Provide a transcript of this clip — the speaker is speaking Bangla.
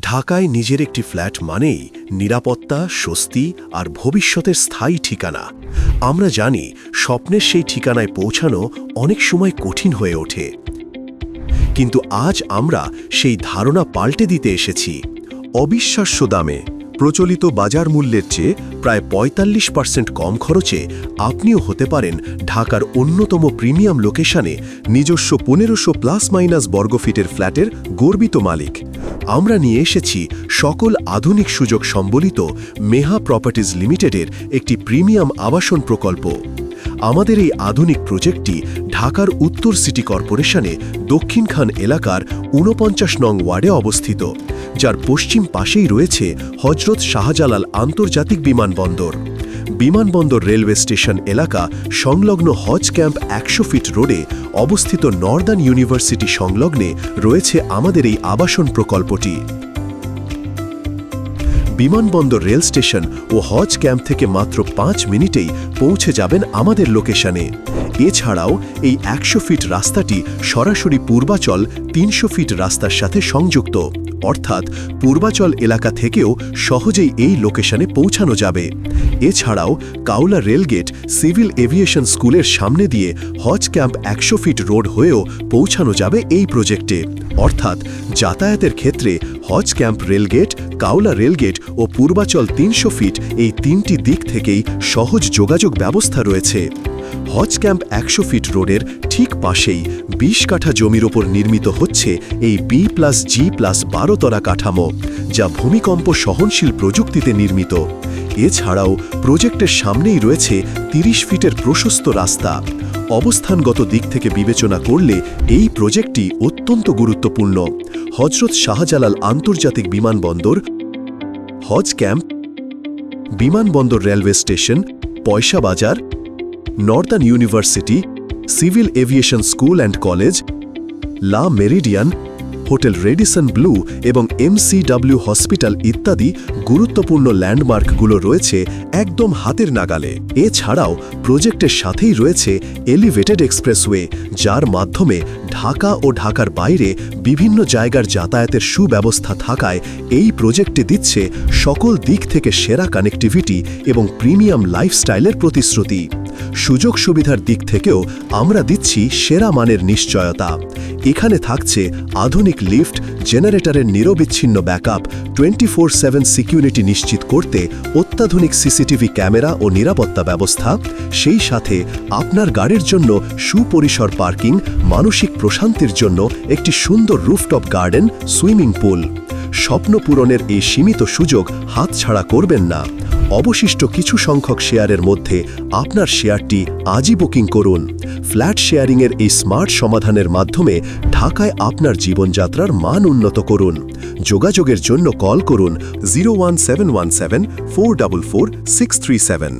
ঢাকায় নিজের একটি ফ্ল্যাট মানেই নিরাপত্তা, স্বস্তি আর ভবিষ্যতের স্থায়ী ঠিকানা। আমরা জানি স্বপ্নের সেই ঠিকানায় পৌঁছানো অনেক সময় কঠিন হয়ে ওঠে। কিন্তু আজ আমরা সেই ধারণা পাল্টে দিতে এসেছি। অবিশ্বাস্য দামে। প্রচলিত বাজার মূল্যের চেয়ে প্রায় পঁয়তাল্লিশ পার্সেন্ট কম খরচে আপনিও হতে পারেন ঢাকার অন্যতম প্রিমিয়াম লোকেশনে নিজস্ব পনেরোশো প্লাস মাইনাস বর্গফিটের ফ্ল্যাটের গর্বিত মালিক। আমরা নিয়ে এসেছি সকল আধুনিক সুযোগ সম্বলিত মেহা প্রপার্টিজ লিমিটেডের একটি প্রিমিয়াম আবাসন প্রকল্প। আমাদের এই আধুনিক প্রজেক্টটি ঢাকার উত্তর সিটি কর্পোরেশনে দক্ষিণখান এলাকার ঊনপঞ্চাশ নং ওয়ার্ডে অবস্থিত। যার পশ্চিম পাশেই রয়েছে হজরত শাহজালাল আন্তর্জাতিক বিমানবন্দর। বিমানবন্দর রেলওয়ে স্টেশন এলাকা সংলগ্ন হজ ক্যাম্প একশো ফিট রোডে অবস্থিত নর্দার্ন ইউনিভার্সিটি সংলগ্নে রয়েছে আমাদের এই আবাসন প্রকল্পটি। বিমানবন্দর রেল স্টেশন ও হজ ক্যাম্প থেকে মাত্র পাঁচ মিনিটেই পৌঁছে যাবেন আমাদের লোকেশনে। এছাড়াও এই একশো ফিট রাস্তাটি সরাসরি পূর্বাচল তিনশো ফিট রাস্তার সাথে সংযুক্ত। অর্থাৎ পূর্বাচল এলাকা থেকেও সহজেই এই লোকেশনে পৌঁছানো যাবে। এছাড়াও কাউলা রেলগেট সিভিল এভিয়েশন স্কুলের সামনে দিয়ে হজ ক্যাম্প একশো ফিট রোড হয়েও পৌঁছানো যাবে এই প্রজেক্টে। অর্থাৎ যাতায়াতের ক্ষেত্রে Hajj camp rail gate, Kawla rail gate ও পূর্বাচল তিনশো ফিট এই তিনটি দিক থেকেই সহজ যোগাযোগ ব্যবস্থা রয়েছে। হজ ক্যাম্প একশো ফিট রোডের ঠিক পাশেই বিশ কাঠা জমির ওপর নির্মিত হচ্ছে এই বি প্লাস জি প্লাস বারো তরা কাঠামো, যা ভূমিকম্প সহনশীল প্রযুক্তিতে নির্মিত। এছাড়াও প্রজেক্টের সামনেই রয়েছে তিরিশ ফিটের প্রশস্ত রাস্তা। অবস্থানগত দিক থেকে বিবেচনা করলে এই প্রজেক্টটি অত্যন্ত গুরুত্বপূর্ণ। হজরত শাহজালাল আন্তর্জাতিক বিমানবন্দর হজ ক্যাম্প বিমানবন্দর রেলওয়ে স্টেশন, পয়সা বাজার Northern University civil aviation school and college Le Meridien hotel Radisson Blu এবং এমসিডব্লিউ হসপিটাল ইত্যাদি গুরুত্বপূর্ণ ল্যান্ডমার্কগুলো রয়েছে একদম হাতের নাগালে। এছাড়াও প্রজেক্টের সাথেই রয়েছে এলিভেটেড এক্সপ্রেসওয়ে যার মাধ্যমে ঢাকা ও ঢাকার বাইরে বিভিন্ন জায়গার যাতায়াতের সুব্যবস্থা থাকায় এই প্রজেক্টটি দিচ্ছে সকল দিক থেকে সেরা কানেক্টিভিটি এবং প্রিমিয়াম লাইফস্টাইলের প্রতিশ্রুতি। সুযোগ সুবিধার দিক থেকেও আমরা দিচ্ছি সেরা মানের নিশ্চয়তা। এখানে থাকছে আধুনিক লিফট, জেনারেটরের নিরবিচ্ছিন্ন backup, twenty four seven security নিশ্চিত করতে অত্যাধুনিক সিসিটিভি ক্যামেরা ও নিরাপত্তা ব্যবস্থা। সেই সাথে আপনার গাড়ির জন্য সুপরিসর পার্কিং, মানসিক প্রশান্তির জন্য একটি সুন্দর রুফটপ গার্ডেন, সুইমিং পুল। স্বপ্ন পূরণের এই সীমিত সুযোগ হাতছাড়া করবেন না। অবশিষ্ট কিছু সংখ্যক শেয়ারের মধ্যে আপনার শেয়ারটি আজই বুকিং করুন। ফ্ল্যাট শেয়ারিংয়ের এই স্মার্ট সমাধানের মাধ্যমে ঢাকায় আপনার জীবনযাত্রার মান উন্নত করুন। যোগাযোগের জন্য কল করুন zero one seven one seven four double four six three seven.